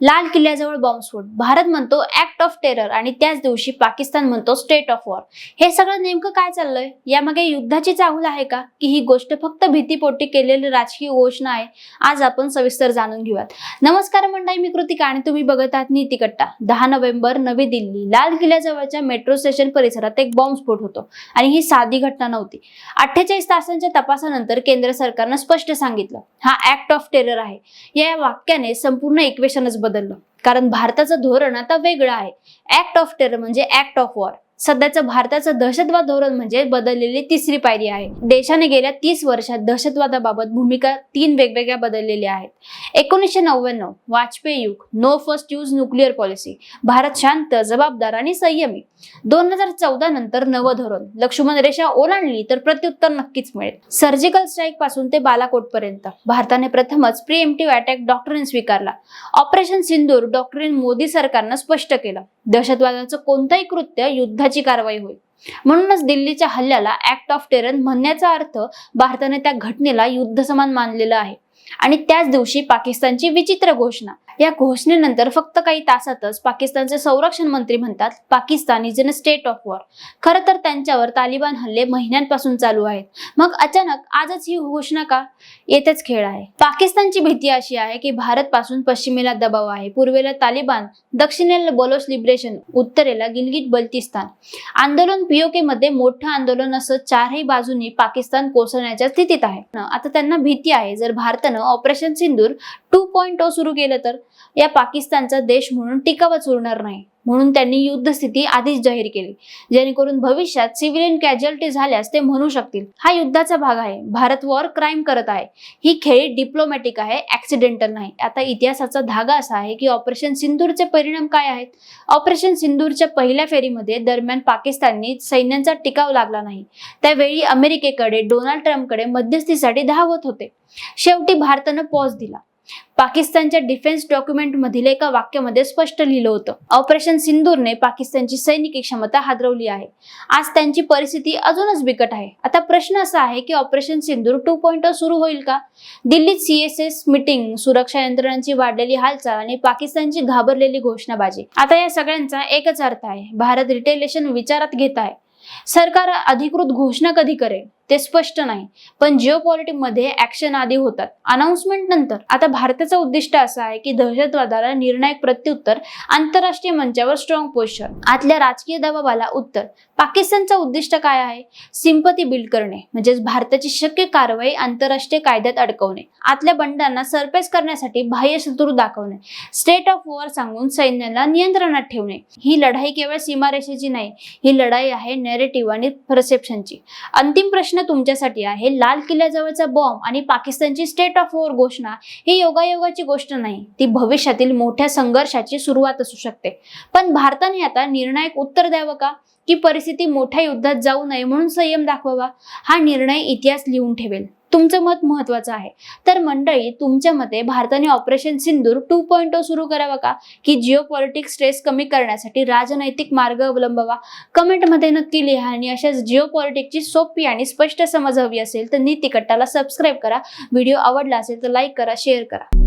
लाल किल्ल्याजवळ बॉम्बस्फोट भारत म्हणतो ऍक्ट ऑफ टेरर आणि त्याच दिवशी पाकिस्तान म्हणतो स्टेट ऑफ वॉर हे सगळं नेमकं काय चाललंय? यामागे युद्धाची चाहूल आहे का? की ही गोष्ट फक्त भीतीपोटी केलेली राजकीय घोषणा आहे? आज आपण सविस्तर जाणून घेऊयात. नमस्कार मंडळी मी कृतिका आणि तुम्ही बघत आहात नीतिकट्टा. दहा नोव्हेंबर नवी दिल्ली. लाल किल्ल्याजवळच्या मेट्रो स्टेशन परिसरात एक बॉम्बस्फोट होतो आणि ही साधी घटना नव्हती. अठ्ठेचाळीस तासांच्या तपासानंतर केंद्र सरकारनं स्पष्ट सांगितलं हा ऍक्ट ऑफ टेरर आहे. या वाक्याने संपूर्ण इक्वेशनच बदललं. कारण भारताचं धोरण आता वेगळं आहे. ऍक्ट ऑफ टेरर म्हणजे ऍक्ट ऑफ वॉर सध्याचं भारताचं दहशतवाद धोरण म्हणजे बदललेली तिसरी पायरी आहे. देशाने गेल्या तीस वर्षात दहशतवादाबाबत भूमिका तीन वेगवेगळ्या बदललेल्या आहेत. एकोणीसशे नव्याण्णव वाजपेयी युग no first use nuclear policy Bharat शांत जबाबदार आणि संयमी. दोन हजार चौदा नंतर नवं धोरण लक्ष्मण रेषा ओलांडली तर प्रत्युत्तर नक्कीच मिळेल. सर्जिकल स्ट्राईकपासून ते बालाकोट पर्यंत भारताने प्रथमच प्रिएम्प्टिव्ह अटॅक डॉक्टरीन स्वीकारला. ऑपरेशन सिंदूर डॉक्टरीन मोदी सरकारनं स्पष्ट केलं. दहशतवादाचं कोणतंही कृत्य युद्ध युद्धाची कारवाई होईल. म्हणूनच दिल्लीच्या हल्ल्याला ऍक्ट ऑफ टेरर म्हणण्याचा अर्थ भारताने त्या घटनेला युद्ध समान मानलेलं आहे. आणि त्याच दिवशी पाकिस्तानची विचित्र घोषणा. या घोषणेनंतर फक्त काही तासातच पाकिस्तानचे संरक्षण मंत्री म्हणतात Pakistan is in state of war खरं तर त्यांच्यावर तालिबान हल्ले महिन्यांपासून चालू आहेत. मग अचानक आजच ही घोषणा का? येतेच खेळ आहे. पाकिस्तानची भीती अशी आहे की भारत पासून पश्चिमेला दबाव आहे. पूर्वेला तालिबान दक्षिणेला बलोच लिबरेशन उत्तरेला गिलगिट बल्तिस्तान. आंदोलन पीओके मध्ये मोठं आंदोलन असं चारही बाजूनी पाकिस्तान कोसळण्याच्या स्थितीत आहे. आता त्यांना भीती आहे. जर भारतानं operation Sindoor two point O सुरू केलं तर या पाकिस्तानचा देश म्हणून टिकावच उरणार नाही. म्हणून त्यांनी युद्धस्थिती आधीच जाहीर केली. जेणेकरून भविष्यात सिव्हिलियन कॅज्युअलिटी झाल्यास ते म्हणू शकतील हा युद्धाचा भाग आहे. भारत वॉर क्राईम करत आहे. ही खेळी डिप्लोमॅटिक आहे ऍक्सिडेंटल नाही. आता इतिहासाचा धागा असा आहे की ऑपरेशन सिंदूरचे परिणाम काय आहेत? ऑपरेशन सिंदूरच्या पहिल्या फेरीमध्ये दरम्यान पाकिस्ताननी सैन्यांचा टिकाव लागला नाही. त्यावेळी अमेरिकेकडे डोनाल्ड ट्रम्पकडे मध्यस्थीसाठी धावत होते. शेवटी भारतानं पॉज दिला. पाकिस्तानच्या डिफेन्स डॉक्युमेंट मधील एका वाक्यामध्ये स्पष्ट लिहिलं होतं. ऑपरेशन सिंदूरने पाकिस्तानची सैनिकी क्षमता हादरवली आहे. आज त्यांची परिस्थिती अजूनच बिकट आहे. आता प्रश्न असा आहे की ऑपरेशन सिंदूर टू पॉईंट सुरू होईल का? दिल्लीत सीएसएस मिटिंग सुरक्षा यंत्रणांची वाढलेली हालचाल आणि पाकिस्तानची घाबरलेली घोषणाबाजी. आता या सगळ्यांचा एकच अर्थ आहे. भारत रिटेलेशन विचारात घेत आहे. सरकार अधिकृत घोषणा कधी करेल? ते स्पष्ट नाही. पण जिओ मध्ये ऍक्शन आधी होतात. अनाउन्समेंट नंतर. आता भारताचं उद्दिष्ट असं आहे की दहशतवादाला निर्णायक प्रत्युत्तर आंतरराष्ट्रीय मंचावर स्ट्रॉंग पोझिशन आतल्या राजकीय दबावाला उत्तर. पाकिस्तानचं उद्दिष्ट काय आहे? सिंपती बिल्ड करणे. म्हणजेच भारताची शक्य कारवाई आंतरराष्ट्रीय कायद्यात अडकवणे. आतल्या बंडांना सरप्राईज करण्यासाठी बाह्य शत्रू दाखवणे. स्टेट ऑफ वॉर सांगून सैन्याला नियंत्रणात ठेवणे. ही लढाई केवळ सीमारेषेची नाही ही लढाई आहे नॅरेटिव्ह आणि परसेप्शनची अंतिम प्रश्न तुमच्यासाठी आहे. लाल किल्ल्याजवळचा बॉम्ब आणि पाकिस्तानची स्टेट ऑफ वॉर घोषणा ही योगायोगाची गोष्ट नाही. ती भविष्यातील मोठ्या संघर्षाची सुरुवात असू शकते. पण भारताने आता निर्णायक उत्तर द्यावं का? की परिस्थिती मोठ्या युद्धात जाऊ नये म्हणून संयम दाखवावा? हा निर्णय इतिहास लिहून ठेवेल. तुमचं मत महत्वाचं आहे. तर मंडळी तुमच्या मते भारताने operation Sindoor two point oh सुरू करावा का? की जिओ पॉलिटिक्स स्ट्रेस कमी करण्यासाठी राजनैतिक मार्ग अवलंबावा? कमेंटमध्ये नक्की लिहा आणि अशाच जिओ पॉलिटिक्सची सोपी आणि स्पष्ट समज हवी असेल तर नीतिकट्टाला सबस्क्राईब करा. व्हिडिओ आवडला असेल तर लाईक करा शेअर करा.